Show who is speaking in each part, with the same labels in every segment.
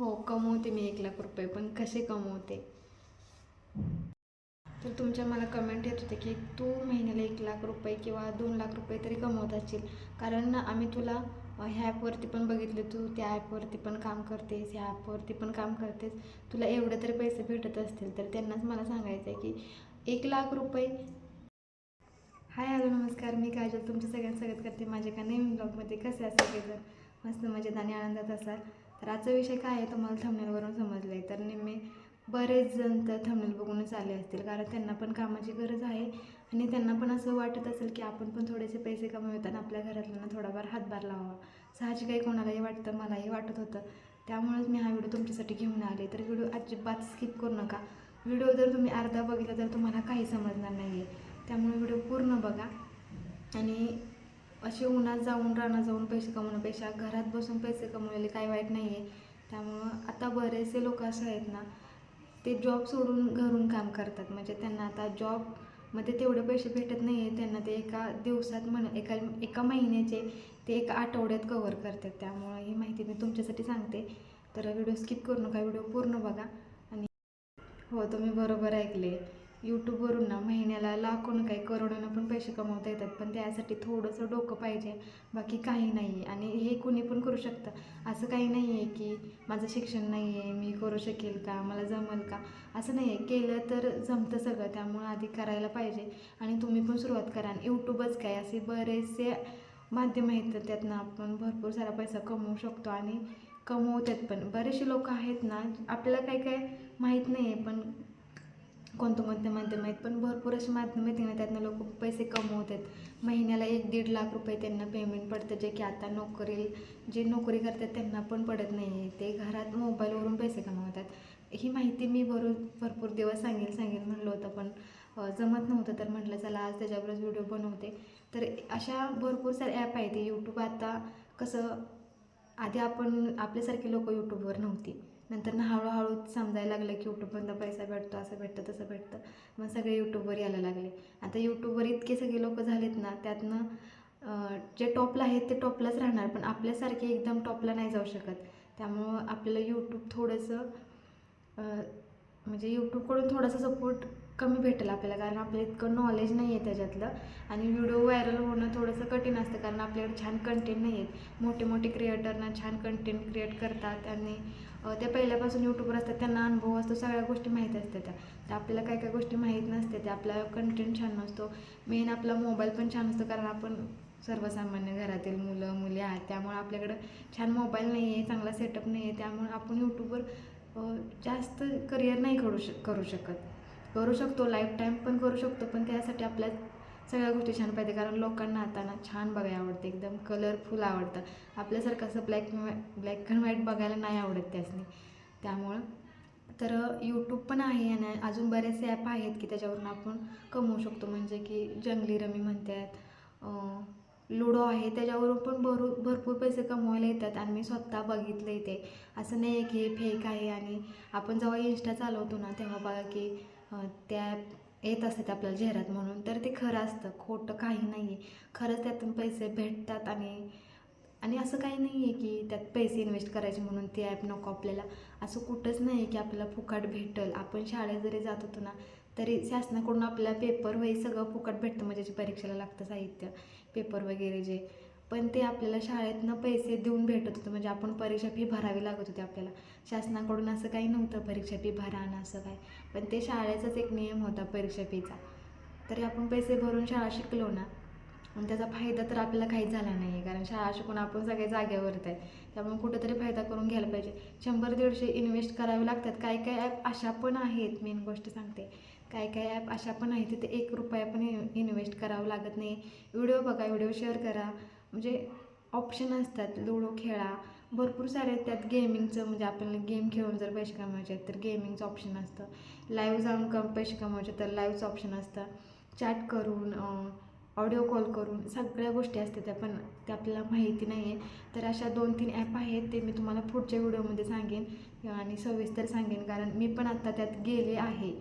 Speaker 1: हो कमवते मी एक लाख रुपये पण कसे कमवते? तर तुमच्या मला कमेंट येत होते की तू महिन्याला एक लाख रुपये किंवा दोन लाख रुपये तरी कमवत असशील. कारण ना आम्ही तुला ह्या ॲपवरती पण बघितले तू त्या ॲपवरती पण काम करतेस ह्या ॲपवरती पण काम करतेस. तुला एवढे तरी पैसे भेटत असतील तर त्यांनाच मला सांगायचं आहे की एक लाख रुपये. हाय हॅलो नमस्कार. मी काजल तुमच्या सगळ्यांना स्वागत करते. माझ्या का नवीन ब्लॉगमध्ये कसे असेल? सगळेजण मस्त मजेत आणि आनंदात असाल? तर आजचा विषय काय आहे? तुम्हाला थंबनेलवरून समजलं आहे तर नेहमी बरेच जण तर थंबनेल बघूनच आले असतील. कारण त्यांना पण कामाची गरज आहे. आणि त्यांना पण असं वाटत असेल की आपण पण थोडेसे पैसे कमवत आणि आपल्या घरातल्यांना थोडाफार हातभार लावावा. साहजिक काही कोणालाही वाटतं मलाही वाटत होतं. त्यामुळेच मी हा व्हिडिओ तुमच्यासाठी घेऊन आले. तर व्हिडिओ अजिबात स्किप करू नका. व्हिडिओ जर तुम्ही अर्धा बघितला तर तुम्हाला काही समजणार नाही आहे त्यामुळे व्हिडिओ पूर्ण बघा. आणि असे उन्हात जाऊन रानात जाऊन पैसे कमवण्यापेक्षा घरात बसून पैसे कमवलेले काही वाईट नाही आहे त्यामुळं आता बरेचसे लोक असे आहेत ना ते जॉब सोडून घरून काम करतात. म्हणजे त्यांना आता जॉबमध्ये तेवढे पैसे भेटत नाही आहे त्यांना ते एका दिवसात म्हण एका एका महिन्याचे ते एका आठवड्यात कवर करतात. त्यामुळं ही माहिती मी तुमच्यासाठी सांगते. तर व्हिडिओ स्किप करू नका व्हिडिओ पूर्ण बघा. आणि हो तुम्ही बरोबर ऐकले. यूट्यूबवरून ना महिन्याला लाखोनं काही करोडोनं पण पैसे कमवता येतात. पण त्यासाठी थोडंसं डोकं पाहिजे. बाकी काही नाही आहे आणि हे कुणी पण करू शकतं. असं काही नाही आहे की माझं शिक्षण नाही आहे मी करू शकेल का मला जमल का? असं नाही आहे केलं तर जमतं सगळं. त्यामुळं आधी करायला पाहिजे. आणि तुम्ही पण सुरुवात करा. आणि यूट्यूबच काय? असे बरेचसे माध्यम आहेत तर त्यातनं आपण भरपूर सारा पैसा कमवू शकतो आणि कमवतात पण. बरेचसे लोक आहेत ना आपल्याला काय काय माहीत नाही आहे पण कोणतं कोणते माध्यम आहेत? पण भरपूर असे माध्यम आहेत ना त्यातनं लोक पैसे कमवतात. महिन्याला एक दीड लाख रुपये त्यांना पेमेंट पडतं जे की आता नोकरी जे नोकरी करतात त्यांना पण पडत नाही आहे ते घरात मोबाईलवरून पैसे कमवतात. ही माहिती मी भरू भरपूर दिवस सांगेल सांगेल म्हणलं होतं पण जमत नव्हतं. तर म्हटलं चला आज त्याच्यावरच व्हिडिओ बनवते. तर अशा भरपूर सारे ॲप आहेत. यूट्यूब आता कसं आधी आपण आपल्यासारखे लोक यूट्यूबवर नव्हती. नंतर ना हळूहळू समजायला लागलं की यूट्यूबमधनं पैसा भेटतो असं भेटतं तसं भेटतं. मग सगळे यूट्यूबवर यायला लागले. आता यूट्यूबवर इतके सगळे लोक झालेत ना त्यातनं जे टॉपला आहेत ते टॉपलाच राहणार पण आपल्यासारखे एकदम टॉपला नाही जाऊ शकत. त्यामुळं आपल्याला यूट्यूब थोडंसं म्हणजे यूट्यूबकडून थोडासा सपोर्ट कमी भेटेल आपल्याला कारण आपलं इतकं नॉलेज नाही आहे त्याच्यातलं. आणि व्हिडिओ व्हायरल होणं थोडंसं कठीण असतं कारण आपल्याकडे छान कंटेंट नाही आहेत मोठे मोठे क्रिएटरना छान कंटेंट क्रिएट करतात आणि त्या ते पहिल्यापासून यूट्यूबवर असतात त्यांना अनुभव असतो सगळ्या गोष्टी माहीत असतात. त्या तर आपल्याला काय काय गोष्टी माहीत नसते त्या आपला कंटेंट छान नसतो. मेन आपला मोबाईल पण छान असतो कारण आपण सर्वसामान्य घरातील मुलं मुली आहेत त्यामुळे आपल्याकडं छान मोबाईल नाही आहे चांगला सेटअप नाही आहे त्यामुळे आपण यूट्यूबवर जास्त करिअर नाही करू शक करू शकत. करू शकतो लाईफ टाईम पण करू शकतो पण त्यासाठी आपल्या सगळ्या गोष्टी छान पाहिजे कारण लोकांना आता ना छान बघायला आवडते एकदम कलरफुल आवडतं. आपल्यासारखं असं ब्लॅक ब्लॅक अँड व्हाईट बघायला नाही आवडत त्यासनी. त्यामुळं तर यूट्यूब पण आहे आणि अजून बरेचसे ॲप आहेत की त्याच्यावरून आपण कमवू शकतो. म्हणजे की जंगली रमी म्हणतात लुडो आहे त्याच्यावरून पण भरू भरपूर पैसे कमवायला येतात आणि मी स्वतः बघितलं ते. असं नाही आहे की हे फेक आहे आणि आपण जेव्हा इंस्टा चालवतो ना तेव्हा बघा की त्या येत असतात आपल्याला जाहिरात म्हणून तर ते खरं असतं. खोटं काही नाही आहे खरंच त्यातून पैसे भेटतात आणि आणि असं काही नाही आहे की त्यात पैसे इन्व्हेस्ट करायचे म्हणून ते ॲप नको आपल्याला. असं कुठंच नाही आहे की आपल्याला फुकट भेटल. आपण शाळेत जरी जात होतो ना तरी शासनाकडून आपल्याला पेपर वही सगळं फुकट भेटतं. म्हणजे जे परीक्षेला लागतं साहित्य पेपर वगैरे जे पण ते आपल्याला शाळेतनं पैसे देऊन भेटत होतं. म्हणजे आपण परीक्षा फी भरावी लागत होती आपल्याला. शासनाकडून असं काही नव्हतं परीक्षा फी भरा ना असं काय. पण ते शाळेचाच एक नियम होता परीक्षा फीचा. तरी आपण पैसे भरून शाळा शिकलो ना आणि त्याचा फायदा तर आपल्याला काहीच झाला नाही आहे कारण शाळा शिकून आपण सगळे जागेवरत आहे. त्यामुळे कुठंतरी फायदा करून घ्यायला पाहिजे. शंभर दीडशे इन्व्हेस्ट करावे लागतात. काही काही ॲप अशा पण आहेत. मेन गोष्ट सांगते. काही काही ॲप अशा पण आहेत. तिथे एक रुपया पण इन्व्हेस्ट करावं लागत नाही. व्हिडिओ बघा. व्हिडिओ शेअर करा. म्हणजे ऑप्शन असतात. लुडो खेळा. भरपूर सारे आहेत त्यात गेमिंगचं म्हणजे आपल्याला गेम खेळून जर पैसे कमवायचे आहेत तर गेमिंगचं ऑप्शन असतं. लाईव्ह जाऊन कम पैसे कमवायचे तर लाईव्हचं ऑप्शन असतं. चॅट करून ऑडिओ कॉल करून सगळ्या गोष्टी असतात त्या पण त्या आपल्याला माहिती नाही आहे तर अशा दोन तीन ॲप आहेत ते मी तुम्हाला पुढच्या व्हिडिओमध्ये सांगेन आणि सविस्तर सांगेन. कारण मी पण आत्ता त्यात गेले आहे.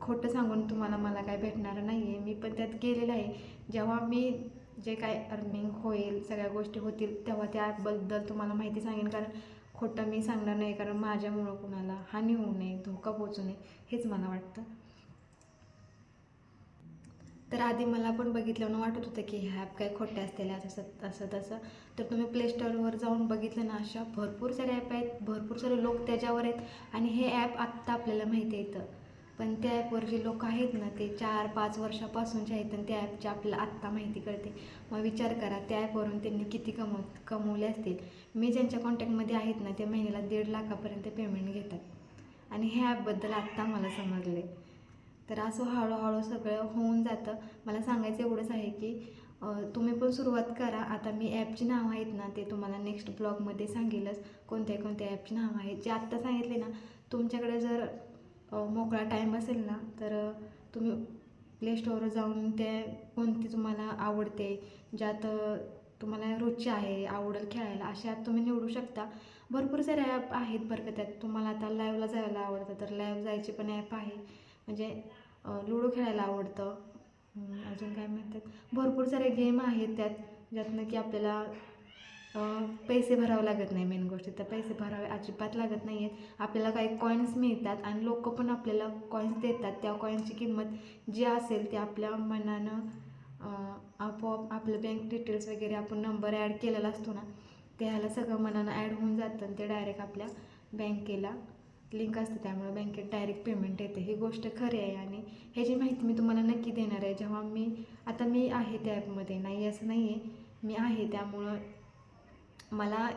Speaker 1: खोटं सांगून तुम्हाला मला काय भेटणार नाही आहे मी पण त्यात गेलेलं आहे. जेव्हा मी जे काय अर्निंग होईल सगळ्या गोष्टी होतील तेव्हा त्या ॲपबद्दल तुम्हाला माहिती सांगेन. कारण खोटं मी सांगणार नाही कारण माझ्यामुळं कुणाला हानी होऊ नये धोका पोचू नये हेच मला वाटतं. तर आधी मला पण बघितल्यानं वाटत होतं की ह्या ॲप काय खोटे असतील असं असं तसं. तर तुम्ही प्ले स्टोअरवर जाऊन बघितलं ना अशा भरपूर सारे ॲप आहेत भरपूर सारे लोक त्याच्यावर आहेत. आणि हे ॲप आत्ता आपल्याला माहिती येतं पण त्या ॲपवर जे लोक आहेत ना ते चार पाच वर्षापासूनचे आहेत आणि त्या ॲपची आपल्याला आत्ता माहिती कळते. मग विचार करा त्या ॲपवरून त्यांनी किती कमव कमवले असतील. मी ज्यांच्या कॉन्टॅक्टमध्ये आहेत ना ते महिन्याला दीड लाखापर्यंत पेमेंट घेतात. आणि ह्या ॲपबद्दल आत्ता मला समजले तर असं हळूहळू सगळं होऊन जातं. मला सांगायचं एवढंच आहे की तुम्ही पण सुरुवात करा. आता मी ॲपची नावं आहेत ना ते तुम्हाला नेक्स्ट ब्लॉगमध्ये सांगेलच. कोणत्या कोणत्या ॲपची नावं आहेत. जे आत्ता सांगितले ना तुमच्याकडे जर मोकळा टाईम असेल ना तर तुम्ही प्ले स्टोअरवर जाऊन ते कोणती तुम्हाला आवडते ज्यात तुम्हाला रुची आहे आवडेल खेळायला अशा ॲप तुम्ही निवडू शकता. भरपूर सारे ॲप आहेत बरं का त्यात. तुम्हाला आता लाईव्हला जायला आवडतं तर लाईव्ह जायचे पण ॲप आहे. म्हणजे लुडो खेळायला आवडतं. अजून काय म्हणतात? भरपूर सारे गेम आहेत त्यात ज्यातनं की आपल्याला पैसे भरावे लागत नाही मेन गोष्ट. तर पैसे भरावे अजिबात लागत नाही आहेत आपल्याला काही कॉईन्स मिळतात आणि लोक पण आपल्याला कॉईन्स देतात. त्या कॉईन्सची किंमत जी असेल ते आपल्या मनानं आपोआप आपलं बँक डिटेल्स वगैरे आपण नंबर ॲड केलेला असतो ना त्याला सगळं मनानं ॲड होऊन जातं आणि ते डायरेक्ट आपल्या बँकेला लिंक असते. त्यामुळे बँकेत डायरेक्ट पेमेंट येते. ही गोष्ट खरी आहे आणि ह्याची माहिती मी तुम्हाला नक्की देणार आहे. जेव्हा मी आता मी आहे त्या ॲपमध्ये नाही असं नाही आहे मी आहे त्यामुळं मला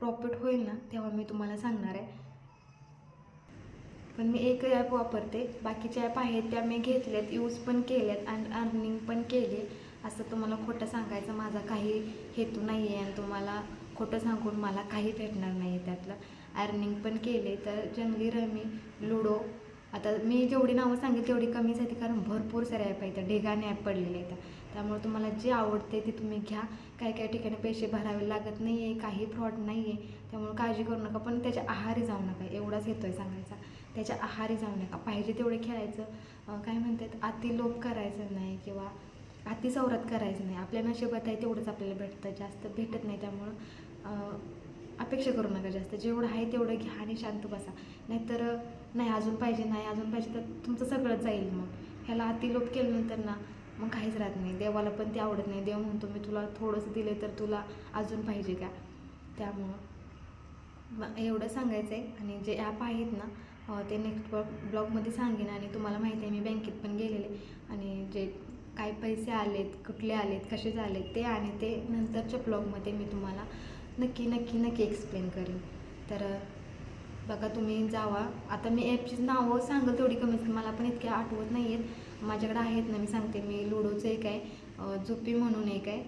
Speaker 1: प्रॉफिट होईल ना तेव्हा मी तुम्हाला सांगणार आहे. पण मी एक ॲप वापरते बाकीचे ॲप आहेत त्या मी घेतल्यात यूज पण केल्यात आणि अर्निंग पण केले. असं तुम्हाला खोटं सांगायचं माझा काही हेतू नाही आहे आणि तुम्हाला खोटं सांगून मला काही भेटणार नाही आहे त्यातलं. अर्निंग पण केले तर जंगली रमी लुडो आता मी जेवढी नावं सांगेल तेवढी कमी झाली कारण भरपूर सारे ॲप आहेत ढेगाने ॲप पडलेले आहेत. त्यामुळे तुम्हाला जे आवडते ते तुम्ही घ्या. काही काही ठिकाणी पैसे भरावे लागत नाही आहे काही फ्रॉड नाही आहे त्यामुळे काळजी करू नका. पण त्याच्या आहारी जाऊ नका. एवढाच येतो आहे सांगायचा. त्याच्या आहारी जाऊ नका. पाहिजे तेवढे खेळायचं. काय म्हणतात? अति लोप करायचं नाही किंवा अति सवरात करायचं नाही. आपल्या नशिबात आहे तेवढंच आपल्याला भेटतं. जास्त भेटत नाही त्यामुळं अपेक्षा करू नका जास्त. जेवढं आहे तेवढं घ्या आणि शांत बसा. नाहीतर नाही अजून पाहिजे नाही अजून पाहिजे तर तुमचं सगळं जाईल मग. ह्याला अति लोप केल्यानंतर ना मग काहीच राहत नाही. देवाला पण ते आवडत नाही. देव म्हणतो मी तुला थोडंसं दिले तर तुला अजून पाहिजे का? त्यामुळं मग एवढं सांगायचं आहे आणि जे ॲप आहेत ना ते नेक्स्ट ब्लॉग ब्लॉगमध्ये सांगेन आणि तुम्हाला माहिती आहे मी बँकेत पण गेलेले. आणि जे काय पैसे आलेत कुठले आलेत कसे आलेत ते आणि ते नंतरच्या ब्लॉगमध्ये मी तुम्हाला नक्की नक्की नक्की एक्सप्लेन करेन. तर बघा तुम्ही जावा. आता मी ॲपची नावं सांगल तेवढी कमीच मला पण इतक्या आठवत नाही आहेत माझ्याकडे आहेत ना मी सांगते. मी लुडोचं एक आहे झुपी जुपी म्हणून एक आहे.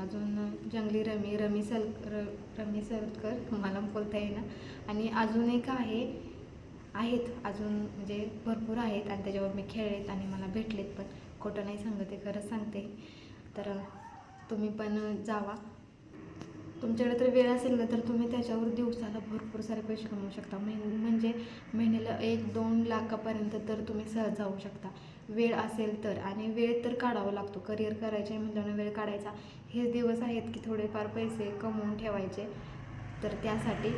Speaker 1: अजून जंगली रमी रमी सल र रमी सलकर मला बोलता येईना. आणि अजून एक आहे आहेत. अजून म्हणजे भरपूर आहेत आणि त्याच्यावर मी खेळलेत आणि मला भेटलेत पण. खोटं नाही सांगते खरंच सांगते. तर तुम्ही पण जावा. तुमच्याकडे तर वेळ असेल ना तर तुम्ही त्याच्यावर दिवसाला भरपूर सारे पैसे कमवू शकता. महिन म्हणजे महिन्याला एक दोन लाखापर्यंत तर तुम्ही सहज जाऊ शकता. वेळ असेल तर आणि वेळ तर काढावा लागतो. करिअर करायचे म्हणजे वेळ काढायचा. हे दिवस आहेत की थोडेफार पैसे कमवून ठेवायचे. तर त्यासाठी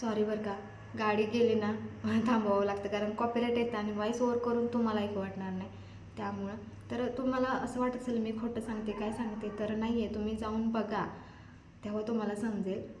Speaker 1: सॉरी बरं का गाडी गेली ना थांबवावं लागतं. कारण कॉपीराईट येतं आणि व्हॉईस ओव्हर करून तुम्हाला ऐकू वाटणार नाही. त्यामुळं तर तुम्हाला असं वाटत असेल मी खोटं सांगते काय सांगते? तर नाही आहे तुम्ही जाऊन बघा. तेव्हा तुम्हाला समजेल.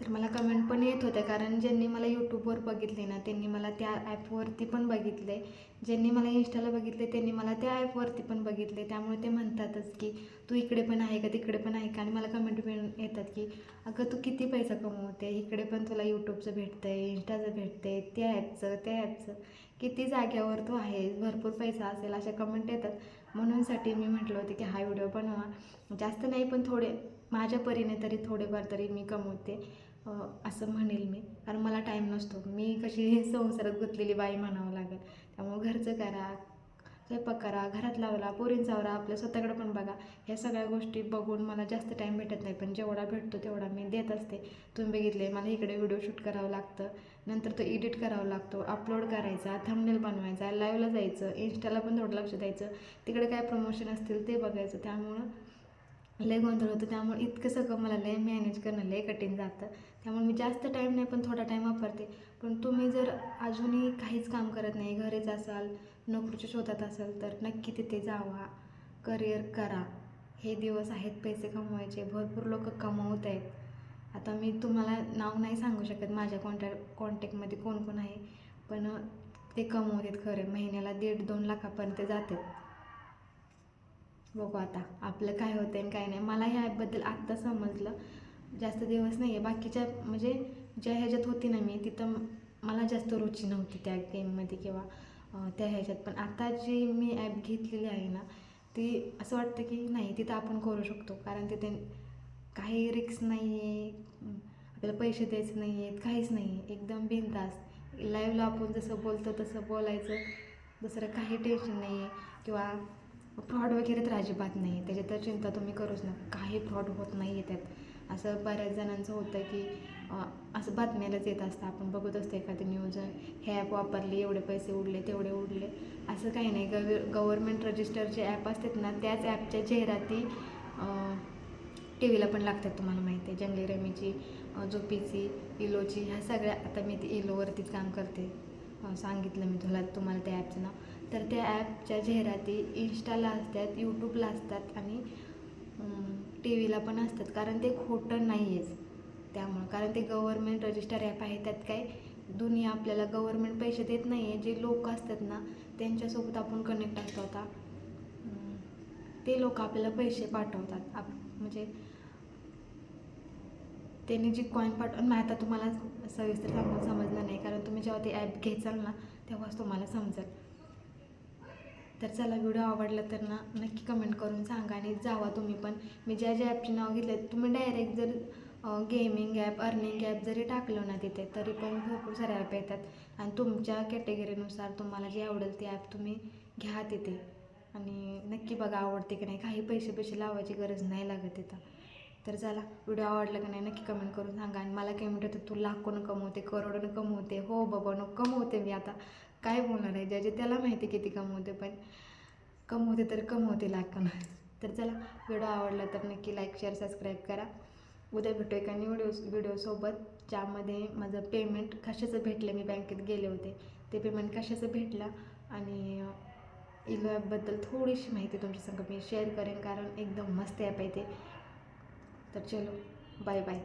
Speaker 1: तर मला कमेंट पण येत होत्या कारण ज्यांनी मला यूट्यूबवर बघितले ना त्यांनी मला त्या ॲपवरती पण बघितले. ज्यांनी मला इंस्टाला बघितले त्यांनी मला त्या ॲपवरती पण बघितले. त्यामुळे ते म्हणतातच की तू इकडे पण आहे का तिकडे पण आहे का? आणि मला कमेंट पण येतात की अगं तू किती पैसा कमवते? इकडे पण तुला यूट्यूबचं भेटतं आहे इंस्टाचं भेटतं आहे त्या ॲपचं त्या ॲपचं किती जाग्यावर तू आहे भरपूर पैसा असेल अशा कमेंट येतात. म्हणूनसाठी मी म्हटलं होते की हा व्हिडिओ बनवा. जास्त नाही पण थोडे माझ्या परीने तरी थोडेफार तरी मी कमवते. असं म्हणेल मी. कारण मला टाईम नसतो. मी कशी संसारात गुंतलेली बाई म्हणावं लागेल. त्यामुळं घरचं करा स्वयंपाक करा घरात लावला पोरींचा आवरा आपल्या स्वतःकडे पण बघा. ह्या सगळ्या गोष्टी बघून मला जास्त टाईम भेटत नाही. पण जेवढा भेटतो तेवढा मी देत असते. तुम्ही बघितले मला इकडे व्हिडिओ शूट करावं लागतं. नंतर तो एडिट करावा लागतो. अपलोड करायचा थंबनेल बनवायचा लाईव्हला जायचं इन्स्टाला पण थोडं लक्ष द्यायचं. तिकडे काय प्रमोशन असतील ते बघायचं. त्यामुळं लय गोंधळ होतं. त्यामुळे इतकं सगळं मला लय मॅनेज करणं लय कठीण जातं. त्यामुळे मी जास्त टाईम नाही पण थोडा टाईम वापरते. पण तुम्ही जर अजूनही काहीच काम करत नाही घरीच असाल नोकरीच्या शोधात असाल तर नक्की तिथे जावा. करिअर करा. हे दिवस आहेत पैसे कमवायचे. भरपूर लोक कमवत आहेत. आता मी तुम्हाला नाव नाही सांगू शकत. माझ्या कॉन्टॅ कॉन्टॅक्टमध्ये कोण कोण आहे. पण ते कमवतात खरे. महिन्याला दीड दोन लाखापर्यंत जातात. बघू आता आपलं काय होतं आणि काय नाही. मला ह्या ॲपबद्दल आत्ता समजलं. जास्त दिवस नाही आहे बाकीच्या म्हणजे ज्या ह्याच्यात होती ना मी तिथं मला जास्त रुची नव्हती त्या गेममध्ये किंवा त्या ह्याच्यात. पण आता जी मी ॲप घेतलेली आहे ना ती असं वाटतं की नाही तिथं आपण करू शकतो. कारण तिथे काही रिक्स नाही आहे आपल्याला पैसे द्यायचे नाही आहेत काहीच नाही आहे एकदम बिनतास लाईव्हला आपण जसं बोलतो तसं बोलायचं. दुसरं काही टेन्शन नाही आहे किंवा फ्रॉड वगैरे तर अजिबात नाही. आहे त्याची तर चिंता तुम्ही करूच नका. काही फ्रॉड होत नाही आहे त्यात असं बऱ्याच जणांचं होतं की असं बातम्यालाच येत असतं. आपण बघत असतो एखादी न्यूज हे ॲप वापरले एवढे पैसे उडले तेवढे उडले. असं काही नाही. गव गव्हर्मेंट रजिस्टरचे ॲप असतात ना त्याच ॲपच्या जाहिराती टी व्हीला पण लागतात तुम्हाला माहिती आहे. जंगली रमीची झोपीची इलोची ह्या सगळ्या आता मी ते इलोवरतीच काम करते. सांगितलं मी तुला तुम्हाला त्या ॲपचं नाव. तर त्या ॲपच्या जाहिराती इन्स्टाला असतात यूट्यूबला असतात आणि टी व्हीला पण असतात. कारण ते खोटं नाही आहेच त्यामुळं. कारण ते गव्हर्मेंट रजिस्टर ॲप आहे त्यात काय दुनिया आपल्याला गव्हर्मेंट पैसे देत नाही आहे जे लोक असतात ना त्यांच्यासोबत आपण कनेक्ट असतो आता. ते लोक आपल्याला पैसे पाठवतात. आप म्हणजे त्यांनी जी कॉईन पाठव मग आता तुम्हाला सविस्तर सांगून समजलं नाही. कारण तुम्ही जेव्हा ते ॲप घ्यायचाल ना तेव्हाच तुम्हाला समजेल. तर चला व्हिडिओ आवडला तर ना नक्की कमेंट करून सांगा आणि जावा तुम्ही पण. मी ज्या ज्या ॲपचे नाव घेतले तुम्ही डायरेक्ट जर गेमिंग ॲप अर्निंग ॲप जरी टाकलं ना तिथे तरी पण भरपूर सारे ॲप येतात. आणि तुमच्या कॅटेगरीनुसार तुम्हाला जे आवडेल ते ॲप तुम्ही घ्या तिथे. आणि नक्की बघा आवडते की नाही. काही पैसे पैसे लावायची गरज नाही लागत तिथं. तर चला व्हिडिओ आवडला का नाही नक्की कमेंट करून सांगा. आणि मला काय म्हणतं तू लाखोनं कमवते करोडोनं कमवते. हो बाबा नो कमवते मी आता. काय बोलणार आहे ज्याचे त्याला माहिती किती कमवते पण कमवते तर कमवते लाखानं तर चला व्हिडिओ आवडला तर नक्की लाईक शेअर सबस्क्राईब करा. उद्या भेटू एका व्हिडिओ व्हिडिओसोबत ज्यामध्ये माझं पेमेंट कशाचं भेटलं मी बँकेत गेले होते. ते पेमेंट कशाचं भेटलं आणि इलो ॲपबद्दल थोडीशी माहिती तुमच्या संग मी शेअर करेन कारण एकदम मस्त ॲप आहे ते. तर चलो बाय बाय